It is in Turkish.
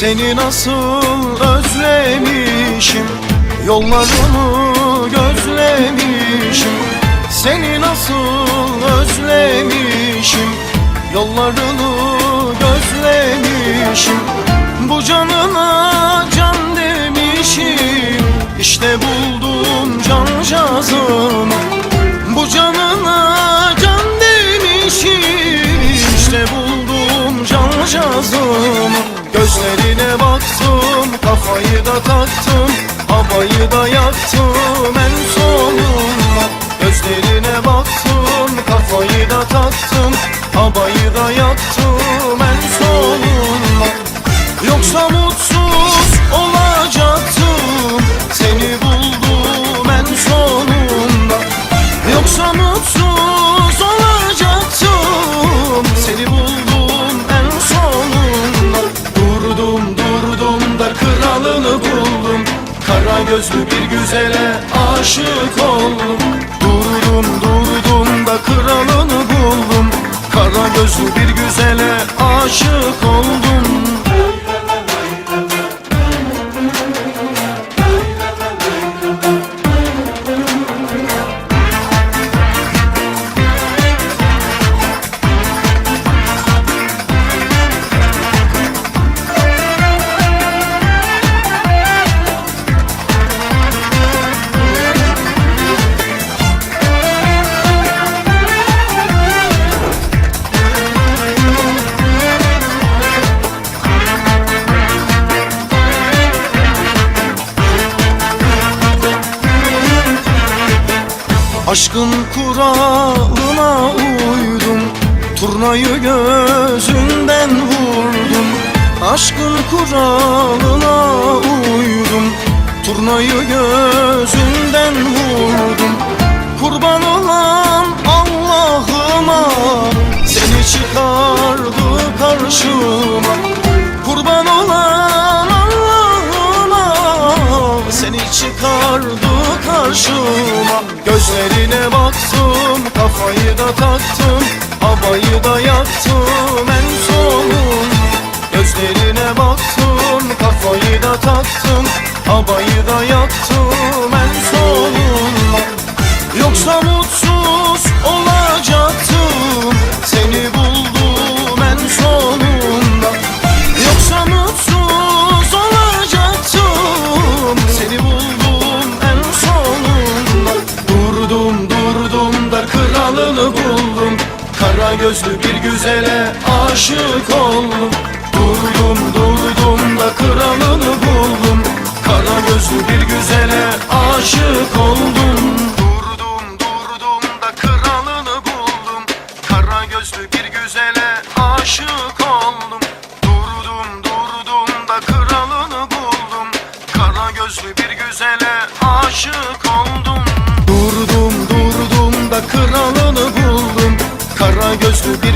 Seni nasıl özlemişim? Yollarını gözlemişim. Seni nasıl özlemişim? Yollarını gözlemişim. Bu canına can demişim. İşte buldum can cazımı. Bu canına can demişim. İşte buldum can cazımı Gözlerine baktım kafayı da taktım Havayı da yaktım en sonunda. Gözlerine baktım kafayı da taktım Havayı da yaktım gözlü bir güzele aşık oldum. Durdum durdum da kralını buldum. Kara gözlü bir güzele aşık oldum Aşkın kuralına uydum Turnayı gözünden vurdum. Aşkın kuralına uydum Turnayı gözünden vurdum. Kurban olan Allah'ıma Seni çıkardı karşıma. Kurban olan Allah'ıma Seni çıkardı karşıma. Gözlerine baktım kafayı da taktım Havayı da yaktım en sonunda Gözlerine baktım kafayı da taktım Havayı da yaktım gözlü bir güzele aşık oldum. Durdum durdum da kralını buldum. Kara gözlü bir güzele aşık oldum. Durdum durdum da kralını buldum. Kara gözlü bir güzele aşık oldum. Durdum durdum da kralını buldum. Kara gözlü bir güzele aşık oldum. Durdum durdum da kralını buldum Kara gözlü bir